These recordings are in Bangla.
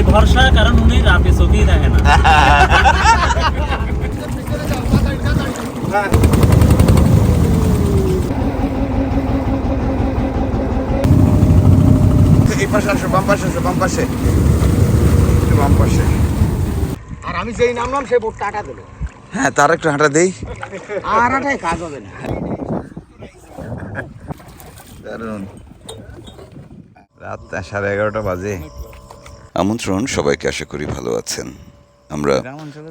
বেজায় ভরসা কারণ উনি রাতে চোখেই দেখে না। এই পাশে আসো বাম পাশে আসো বাম পাশে। বাম পাশে। আর আমি যেই নামলাম সেই হ্যাঁ তার একটু হাঁটা দেই। আর আটাই কাজ হবে না। দারুণ রাত সাড়ে এগারোটা বাজে। আমন্ত্রণ সবাইকে আশা করি ভালো আছেন। আমরা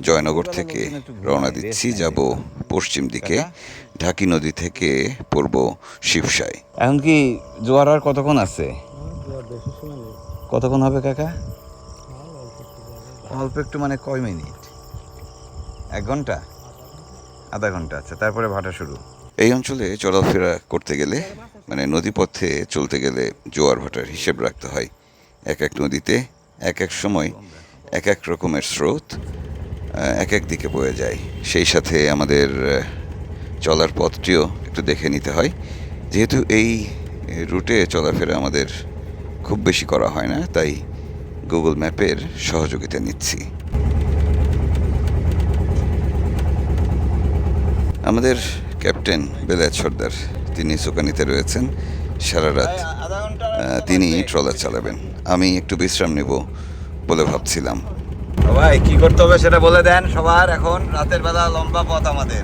জয়নগর থেকে রওনা দিচ্ছি যাব পশ্চিম দিকে ঢাকি নদী থেকে পূর্ব শিবসায় এখন কি জোয়ার আর কতক্ষণ আছে? কতক্ষণ হবে কাকা? অল্প একটু মানে কয় মিনিট? এক ঘণ্টা? আধা ঘণ্টা আচ্ছা তারপরে ভাটা শুরু। এই অঞ্চলে চলাফেরা করতে গেলে মানে নদীপথে চলতে গেলে জোয়ার ভাটার হিসেব রাখতে হয়। এক এক নদীতে এক এক সময় এক এক রকমের স্রোত এক এক দিকে বয়ে যায়। সেই সাথে আমাদের চলার পথটিও একটু দেখে নিতে হয়। যেহেতু এই রুটে চলাফেরা আমাদের খুব বেশি করা হয় না, তাই গুগল ম্যাপের সহযোগিতা নিচ্ছি। আমাদের ক্যাপ্টেন বেলায়েত সর্দার, তিনি সুকানিতে রয়েছেন। সারা রাত তিনি ট্রলার চালাবেন। আমি একটু বিশ্রাম নেব বলে ভাবছিলাম। ভাই কি করতে হবে সেটা বলে দেন সবার এখন। রাতের বেলা লম্বা পথ আমাদের।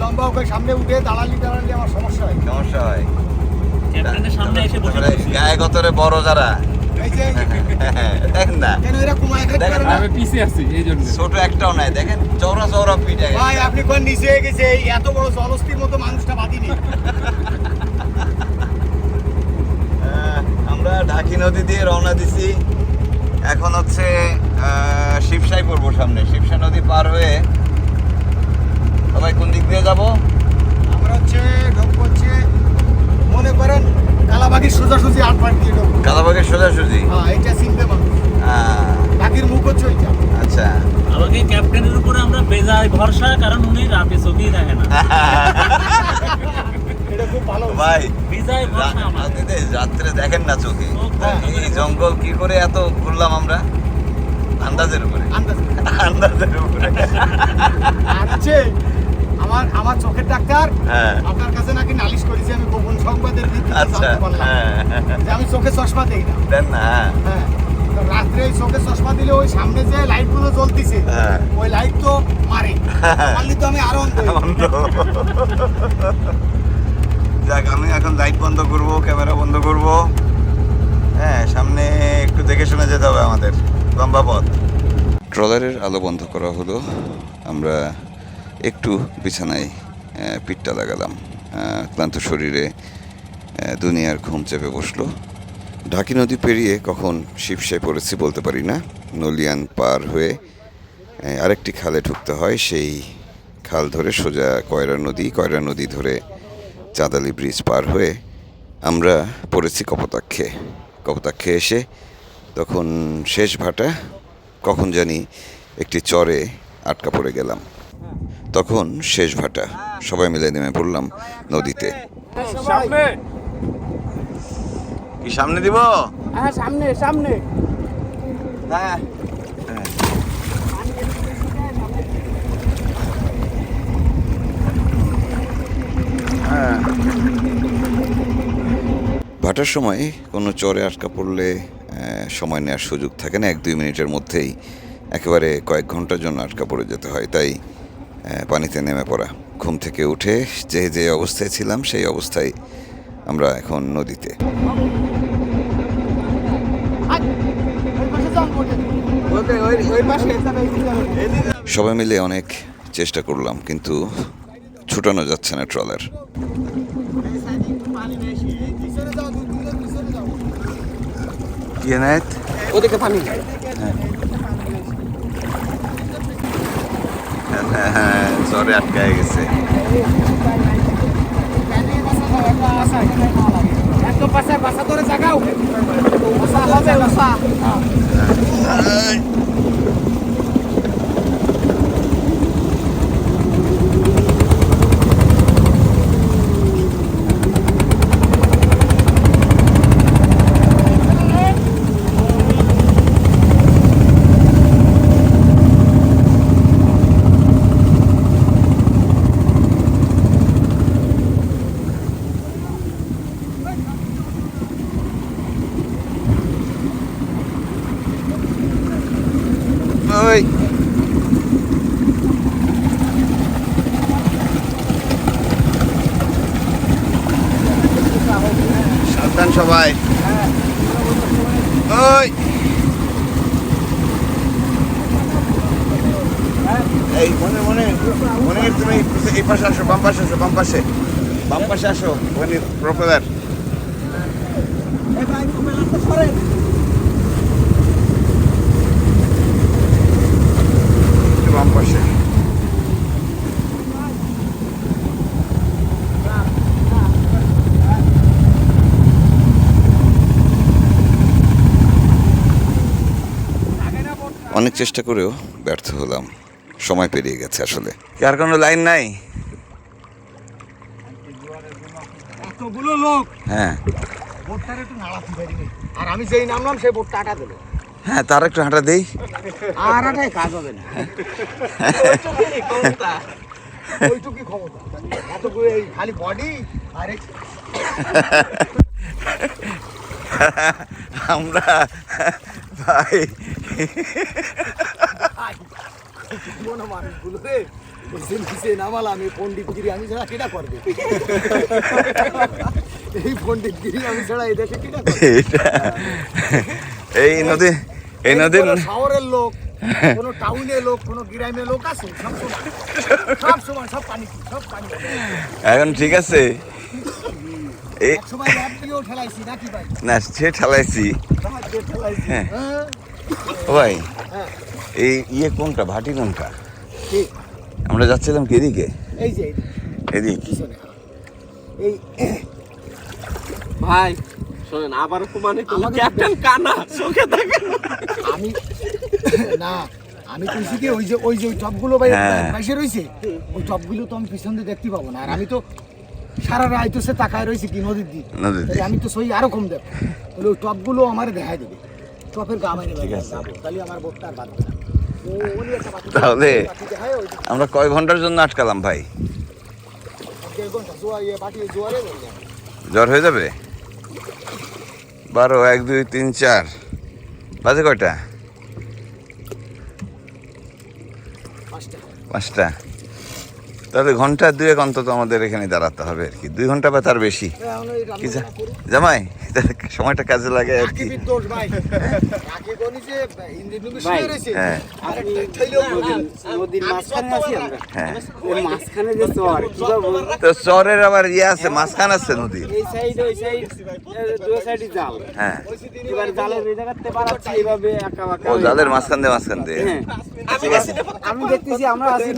লম্বা ওকে সামনে উঠে দাঁড়ালি দাঁড়ালি আমার সমস্যা হয়। সমস্যা হয়। সামনে এসে বসে গায়ে গতরে বড় যারা। দেখেন না। দেখেন না। না? আমি আছি এই জন্য। ছোট একটাও নাই দেখেন। চৌরা চৌরা পিঠে ভাই আপনি কোন নিচে গেছে? এই এত বড় জলস্থির মতো মানুষটা বাদিনি আমরা ঢাকি নদী দিয়ে রওনা দিছি। এখন হচ্ছে শিবসাই পড়ব সামনে। শিবসা নদী পার হয়ে সবাই কোন দিক দিয়ে যাব? আমরা হচ্ছে হচ্ছে মনে করেন কালাবাগির সোজাসুজি আট পাট দিয়ে ঢোক কালাবাগের সোজাসুজি? হ্যাঁ এটা চিনতে মানুষ বাকির মুখ হচ্ছে ওইটা আচ্ছা। আমাকে ক্যাপ্টেনের উপরে আমরা বেজায় ভরসা কারণ উনি রাতে চোখেই দেখে না। ভাই রাত্রে দেখেন না চোখে। এই জঙ্গল কি করে এত ঘুরলাম আমরা? আন্দাজের উপরে। আন্দাজের উপরে। আমার আমার চোখের ডাক্তার হ্যাঁ। আপনার কাছে নাকি নালিশ করেছি আমি গোপন সংবাদের আচ্ছা হ্যাঁ। যে আমি চোখে চশমা দেই না। দেন না হ্যাঁ। হ্যাঁ। রাত্রে এই চোখে চশমা দিলে ওই সামনে যে লাইটগুলো জ্বলতিছে হ্যাঁ। ওই লাইট তো মারে। মারলে তো আমি আরও অন্ধ হয়ে যাক, আমি এখন লাইট বন্ধ করব ক্যামেরা বন্ধ করব। হ্যাঁ সামনে একটু দেখে শুনে যেতে হবে আমাদের। লম্বা পথ। ট্রলারের আলো বন্ধ করা হলো। আমরা একটু বিছানায় পিঠটা লাগালাম। ক্লান্ত শরীরে দুনিয়ার ঘুম চেপে বসল। ঢাকি নদী পেরিয়ে কখন শিবসায় পড়েছি বলতে পারি না। নলিয়ান পার হয়ে আরেকটি খালে ঢুকতে হয়। সেই খাল ধরে সোজা কয়রা নদী কয়রা নদী ধরে চাঁদালি ব্রিজ পার হয়ে আমরা পড়েছি কপোতাক্ষে। কপোতাক্ষে এসে তখন শেষ ভাটা কখন জানি একটি চরে আটকা পড়ে গেলাম। তখন শেষ ভাটা সবাই মিলে নেমে পড়লাম নদীতে। সামনে! কি সামনে দিব? হ্যাঁ সামনে সামনে। হ্যাঁ। ভাটার সময় কোনো চরে আটকা পড়লে সময় নেওয়ার সুযোগ থাকে না। এক দুই মিনিটের মধ্যেই একেবারে কয়েক ঘণ্টার জন্য আটকা পড়ে যেতে হয়। তাই পানিতে নেমে পড়া। ঘুম থেকে উঠে যে যে অবস্থায় ছিলাম, সেই অবস্থায় আমরা এখন নদীতে। সবাই মিলে অনেক চেষ্টা করলাম, কিন্তু ছুটানো যাচ্ছে না ট্রলার। কি ওদিকে পানি হ্যাঁ জ্বরে আটকায় গেছে। একদম পাশে বাসা ধরে জাগাও। বাসা হবে বাসা ওই সাবধান সবাই ওই মনে তুমি আসো আসো, বাম পাশে। বাম পাশে আসো বাম পাশে। অনেক চেষ্টা করেও ব্যর্থ হলাম। সময় পেরিয়ে গেছে আসলে। আর কোনো লাইন নাই? হ্যাঁ। আর আমি যেই নামলাম সেই বোটটা আটা দিল। হ্যাঁ তার একটু হাঁটা দেই। আর আটাই কাজ হবে না। ওইটুকুই ক্ষমতা। এতগুলো এই খালি বডি আর আমরা ভাই। মানুষগুলো রে পণ্ডিতগিরি আমি ছাড়া কেটা করবে? এই পণ্ডিতগিরি আমি ছাড়া এই দেশে কেটা এই নদী এই নদীর শহরের লোক কোনো লোক কোনো লোক আছে? সব সব সমান সব পানি সব পানি। এখন ঠিক আছে। না সে ঠেলাইছি। হ্যাঁ। হ্যাঁ। ভাই। হ্যাঁ। এই ইয়ে কোনটা? ভাটি কোনটা? আমরা যাচ্ছিলাম কি এদিকে? এই যে এদিক। এই ভাই শোনেন আবার মানে ক্যাপ্টেন কানা চোখে থাকে আমি না আমি কইছি কি ওই যে ওই যে টপগুলো ভাই হ্যাঁ। পাশে রইছে ওই টপগুলো তো আমি পিছন দিয়ে দেখতে পাবো না। আর আমি তো সারা রাত তো সে তাকায় রয়েছে কি নদীর দিক। আমি তো সই আরও কম দেব তাহলে ওই টপগুলো আমার দেখায় দেবে। ঠিক আছে। তাহলে আমার কয় ঘণ্টার জন্য আটকালাম ভাই? ইয়ে জ্বর হয়ে যাবে? বারো এক দুই তিন চার। বাজে কয়টা? পাঁচটা। তাহলে ঘণ্টা দুয়েক অন্তত আমাদের এখানে দাঁড়াতে হবে আর কি। দুই ঘণ্টা বা তার বেশি। কি রান্না যা- করি। জামাই? সময়টা কাজে লাগে আর কি। হ্যাঁ। হ্যাঁ? তো চরের আবার ইয়ে আছে মাঝখান আছে নদীর এই সাইড ওই সাইড দুই সাইডই জাল। হ্যাঁ। ও জালের মাঝখান দিয়ে মাঝখান দিয়ে। হ্যাঁ। আমি দেখতেছি আমরা আছি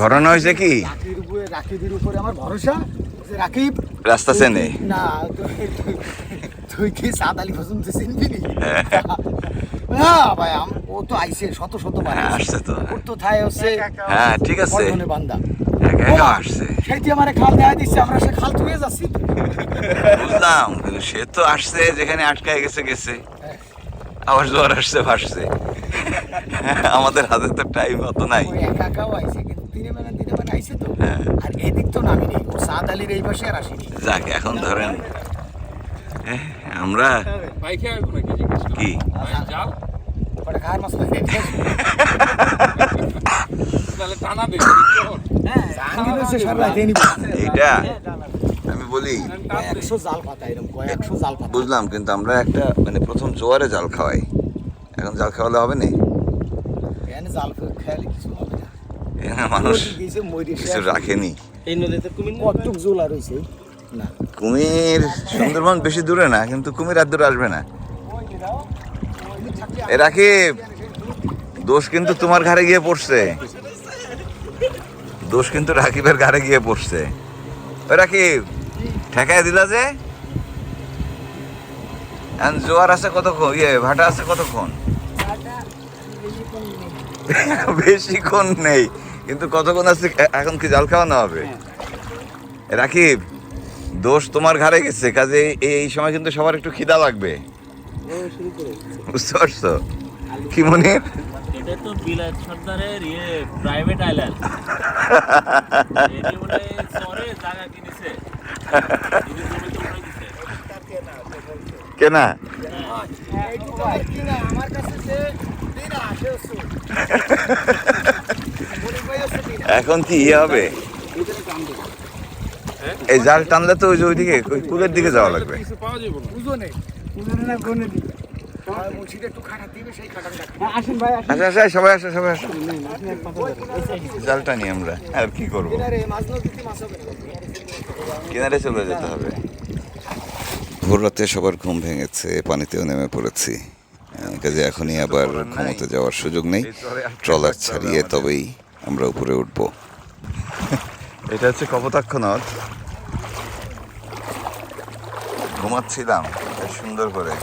ঘটনা হয়েছে কি? রাকিবের উপরে আমার ভরসা যে রাকিব রাস্তা চেনে? না তুই- কি আলী তুই চিনবি নি? ভাই ও তো আইছে শত শত বার হ্যাঁ, আসছে তো। ওর তো থায় হচ্ছে হ্যাঁ ঠিক আছে। বান্দা। একা একা আসছে। সেইটি আমার খাল দেয়া দিচ্ছে আমরা সে খাল তুলে যাচ্ছি। বুঝলাম কিন্তু সে তো আসছে যেখানে আটকায় গেছে গেছে। আবার জ্বর আসছে ভাসছে। আমাদের হাতে তো টাইম অত নাই। একা একাও আইছে কিন্তু দিনে বেলা দিনে বেলা আইছে তো। হ্যাঁ। আর এদিক তো নামিনি ও সাদ আলীর এই পাশে আর আসেনি যাক এখন ধরেন। আমরা কি? নিব। এইটা আমি বলি একশো পাতা এরকম কয়েকশো জাল পাতা। বুঝলাম কিন্তু আমরা একটা মানে প্রথম জোয়ারে জাল খাওয়াই। এখন জাল খাওয়ালে হবে না? জাল খেয়ালে কিছু এখানে মানুষ কিছু রাখেনি। এই নদীতে কুমির? কতটুক জোলা রয়েছে না। কুমির সুন্দরবন বেশি দূরে না কিন্তু কুমির আর দূরে আসবে না। এ রাকিব দোষ কিন্তু তোমার ঘাড়ে গিয়ে পড়ছে। দোষ কিন্তু রাকিবের ঘাড়ে গিয়ে পড়ছে। রাকিব ঠেকায় দিলা যে। জোয়ার আছে কতক্ষণ? ইয়ে ভাটা আছে কতক্ষণ? বেশিক্ষণ নেই। কিন্তু কতক্ষণ আছে এখন কি জাল খাওয়ানো হবে? রাকিব দোষ তোমার ঘাড়ে গেছে কাজে এই- এই সময় কিন্তু সবার একটু খিদা লাগবে। বুঝতে পারছ? কি মনে? এটা তো বিলাত সর্দারের ইয়ে প্রাইভেট আইল্যান্ড হয় জায়গা কিনেছে। কেনা? আমার কাছে এখন কি ইয়ে হবে? এই জাল টানলে তো ওই যে ওইদিকে ওই কুলের দিকে যাওয়া লাগবে। আচ্ছা আচ্ছা সবাই আসো সবাই আসো। জালটা নিই আমরা আর কি করব? কিনারে চলে যেতে হবে। ভোর রাতে সবার ঘুম ভেঙেছে পানিতেও নেমে পড়েছি। কাজে এখনই আবার ঘুমোতে যাওয়ার সুযোগ নেই। ট্রলার ছাড়িয়ে তবেই আমরা উপরে উঠব। এটা হচ্ছে কপোতাক্ষ নদ ঘুমাচ্ছিলাম সুন্দর করে।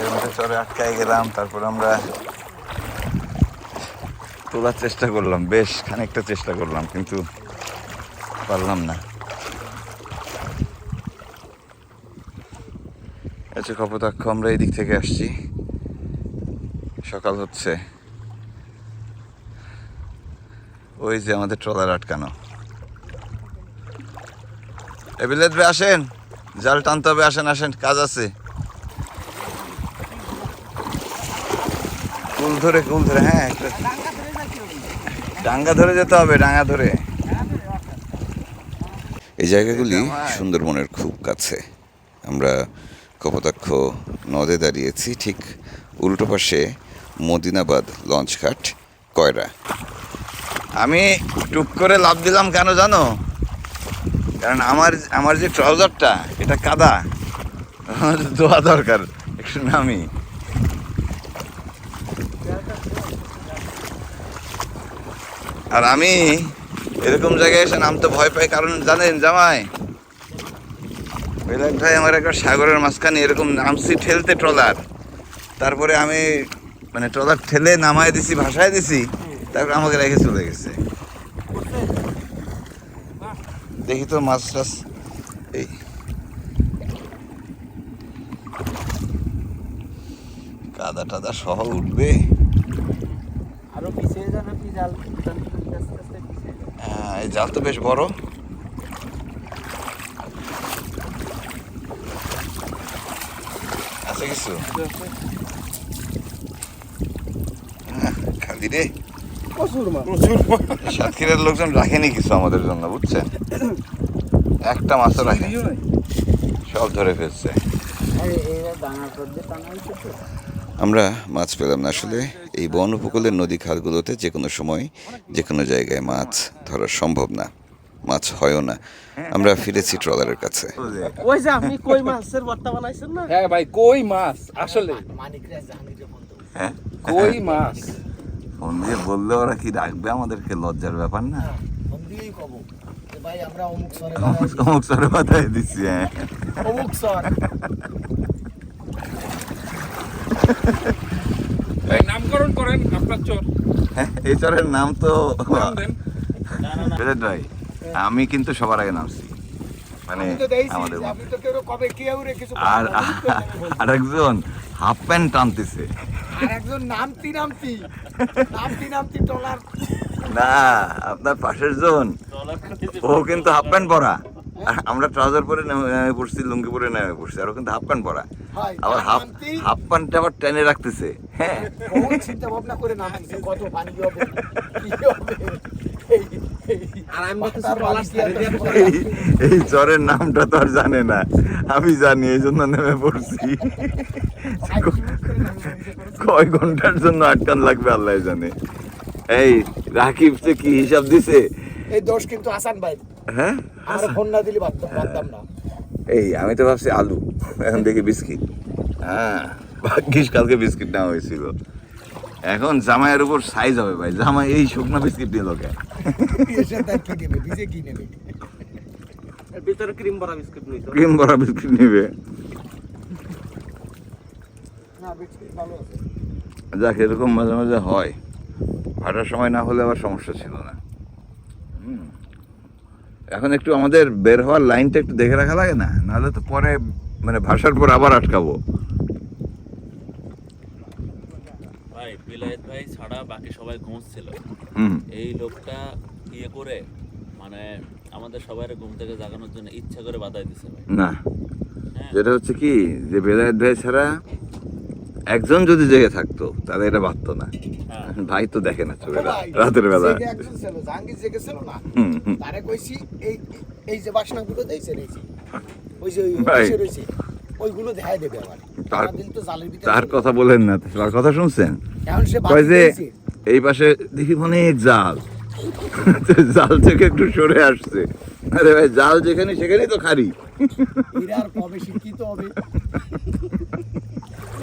এর মধ্যে চরে আটকায় গেলাম তারপর আমরা তোলার চেষ্টা করলাম বেশ খানিকটা চেষ্টা করলাম কিন্তু পারলাম না। আচ্ছা কপোতাক্ষ আমরা এই দিক থেকে আসছি। সকাল হচ্ছে। ওই যে আমাদের ট্রলার আটকানো। এবিলেট ভাই, আসেন। জাল টানতে হবে, আসেন আসেন, কাজ আছে। কুল ধরে কুল ধরে হ্যাঁ ডাঙ্গা ধরে যেতে হবে, ডাঙ্গা ধরে। এই জায়গাগুলি সুন্দরবনের খুব কাছে। আমরা কপোতাক্ষ নদে দাঁড়িয়েছি, ঠিক উল্টো পাশে মদিনাবাদ লঞ্চঘাট, কয়রা। আমি টুক করে লাভ দিলাম কেন জানো? কারণ আমার আমার যে ট্রাউজারটা, এটা কাদা। আমার ধোয়া দরকার, একটু নামি। আর আমি এরকম জায়গায় এসে নামতে ভয় পাই, কারণ জানেন জামাই বেলাক ভাই আমার একবার সাগরের মাঝখানে এরকম নামছি ঠেলতে ট্রলার। তারপরে আমি মানে ট্রলার ঠেলে নামায় দিছি, ভাসায় দিছি। তারপরে আমাকে রেখে চলে গেছে। দেখি তো মাছ টাছ এই। কাদা টাদা সহ উঠবে। আরও পিছিয়ে যান আপনি জাল। হ্যাঁ, এই জাল তো বেশ বড়। আছে কিছু? হ্যাঁ, খালি রে। সাতক্ষীরার লোকজন রাখেনি কিছু আমাদের জন্য বুঝছেন? একটা মাছও রাখেনি। সব ধরে ফেলছে। আমরা মাছ পেলাম না আসলে। এই বন উপকূলের নদী খালগুলোতে যে কোনো সময় যে কোনো জায়গায় মাছ ধরা সম্ভব না। মাছ হয়ও না। আমরা ফিরেছি ট্রলারের কাছে। ওই যে আপনি কই মাছের ভর্তা বানাইছেন না? হ্যাঁ ভাই কই মাছ? আসলে। হ্যাঁ? কই মাছ? ফোন দিয়ে বললে ওরা কি রাখবে আমাদেরকে? লজ্জার ব্যাপার না। ফোন দিয়েই কব। যে ভাই আমরা অমুক সরে বাধাই দিচ্ছি। হ্যাঁ। অমুক সর নামকরণ করেন আপনার চোর। হ্যাঁ, এই চরের নাম তো নাম বেলেট ভাই আমি কিন্তু সবার আগে নামছি। মানে তো আমাদের যে আপনি তো কেউ কবে কেউ রে কিছু আর আর একজন হাফ প্যান্ট টানতেছে। আর একজন নামতি নামতি। নামতি নামতি টলার না আপনার পাশের জন। ও কিন্তু হাফ প্যান্ট পরা। আমরা ট্রাউজার পরে নেমে নেমে পড়ছি লুঙ্গি পরে নেমে পড়ছি আর কিন্তু হাফ প্যান্ট পরা। আবার হাফ হাফ প্যান্টটা আবার টেনে রাখতেছে। হ্যাঁ। চিন্তা ভাবনা করে নামতিছে কত পানি হবে এই চরের নামটা তো আর জানে না। আমি জানি এই জন্য নেমে পড়ছি। কয় ঘণ্টার জন্য আটকান লাগবে আল্লাহ জানে। এই রাকিব যে কি হিসাব দিছে? এই দোষ কিন্তু আসান ভাই। হ্যাঁ? আমরা ফোন না দিলে ভাবতাম না। এই আমি তো ভাবছি আলু এখন দেখি বিস্কিট। হ্যাঁ ভাগ্যিস কালকে বিস্কিট নেওয়া হয়েছিল। এখন জামাইয়ের উপর সাইজ হবে ভাই। জামাই এই শুকনো বিস্কিট দিয়ে লোকে। ভিতরে ক্রিম ভরা বিস্কুট নিত ক্রিম ভরা বিস্কিট নিবে না বিস্কিট ভালো আছে যাক এরকম মাঝে মাঝে হয়। ভাটার সময় না হলে আবার সমস্যা ছিল না। এখন একটু আমাদের বের হওয়ার লাইনটা একটু দেখে রাখা লাগে না? নাহলে তো পরে মানে ভাষার পর আবার আটকাবো। ভাই বিলায়েত ভাই ছাড়া বাকি সবাই ঘুমছিল হুম। এই লোকটা ইয়ে করে মানে আমাদের সবাই ঘুম থেকে জাগানোর জন্য ইচ্ছা করে বাধাই দিছে না। হ্যাঁ। সেটা হচ্ছে কি যে বেলায়েত ভাই ছাড়া একজন যদি জেগে থাকতো তাহলে এটা বাঁধতো না। হ্যাঁ। ভাই তো দেখে না চোখে রাতের বেলা। একজন ছিল, জাহাঙ্গীর জেগেছিল না? হুম, হুম। তারে কইছি এই এই যে বাসনাগুলো দিয়েছে রয়েছে। ওই যে ওই রয়েছে ওইগুলো দেখাই দেবে আবার। তার- সারাদিন তো জালের ভিতরে তার ছিল। কথা বলেন না তার কথা শুনছেন? সে কয় যে এই পাশে দেখি অনেক জাল। জাল থেকে একটু সরে আসছে। আরে ভাই জাল যেখানে সেখানেই তো খারি এরা আর কবে শিক্ষিত হবে?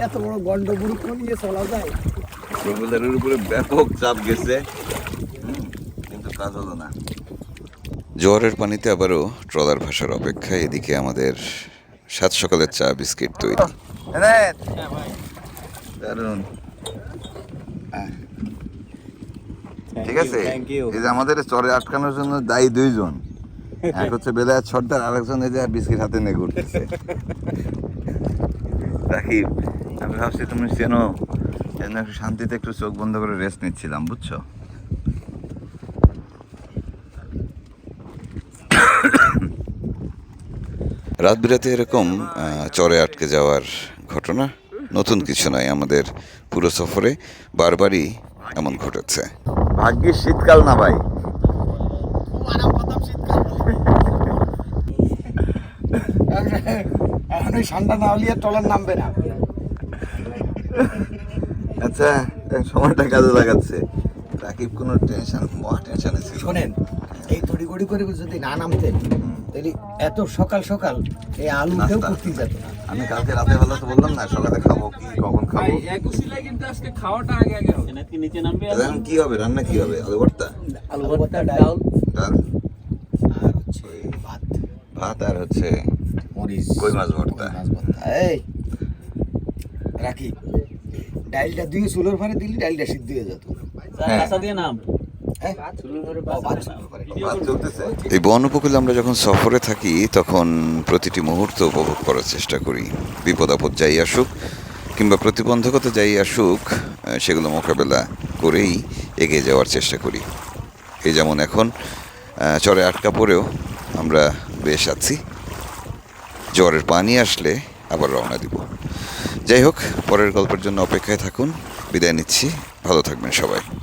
এত বড় গন্ডগুরু কোন নিয়ে চলা যায়? রবিদারের উপরে ব্যাপক চাপ গেছে। কিন্তু কাজ হলো না। জোয়ারের পানিতে আবারও ট্রলার ভাষার অপেক্ষায় এদিকে আমাদের সাত সকালের চা বিস্কিট তৈরি। দারুণ ঠিক আছে? এই যে আমাদের চরে আটকানোর জন্য দায়ী দুইজন। এক হচ্ছে বেলায় সর্দার আরেকজন এই যে বিস্কিট হাতে নিয়ে ঘুরতেছে। রাকিব আমি ভাবছি তুমি চেনো এজন্য একটু শান্তিতে একটু চোখ বন্ধ করে রেস্ট নিচ্ছিলাম বুঝছ? রাত বিরাতে এরকম চরে আটকে যাওয়ার ঘটনা? নতুন কিছু নয় আমাদের পুরো সফরে বারবারই এমন ঘটেছে। ভাগ্যিস শীতকাল না ভাই। ঠান্ডা না হলে আর টলার নামবে না। আচ্ছা সময়টা কাজে লাগাচ্ছে। রাকিব কোনো টেনশন মহা টেনশনে ছিল। শোনেন এই তড়িগড়ি করে যদি না নামতেন তাহলে এত সকাল সকাল এই আলু কেউ। করতে যেত না। আমি কালকে রাতে বেলা তো বললাম না সকালে খাব কি কখন খাব? কিন্তু আজকে খাওয়াটা আগে আগে হবে। নিচে নামবে এখন কি হবে? রান্না কি হবে? আলু ভর্তা? আলু ভর্তা ডাল। ডাল। আর হচ্ছে ভাত। ভাত আর হচ্ছে মরিচ। কই মাছ ভর্তা। কই মাছ ভর্তা? এই রাখি ডালটা দিয়ে চুলোর ভারে দিলি ডালটা সিদ্ধ হয়ে যেত। হ্যাঁ। কাঁচা দিয়ে নাম হ্যাঁ? এই বন উপকূলে আমরা। যখন সফরে থাকি তখন প্রতিটি মুহূর্ত উপভোগ করার চেষ্টা করি। বিপদ আপদ যাই আসুক কিংবা প্রতিবন্ধকতা যাই আসুক সেগুলো মোকাবেলা করেই এগিয়ে যাওয়ার চেষ্টা করি। এই যেমন এখন চরে আটকা পড়েও আমরা বেশ আছি। জ্বরের পানি আসলে আবার রওনা দিব। যাই হোক পরের গল্পের জন্য অপেক্ষায় থাকুন। বিদায় নিচ্ছি। ভালো থাকবেন সবাই।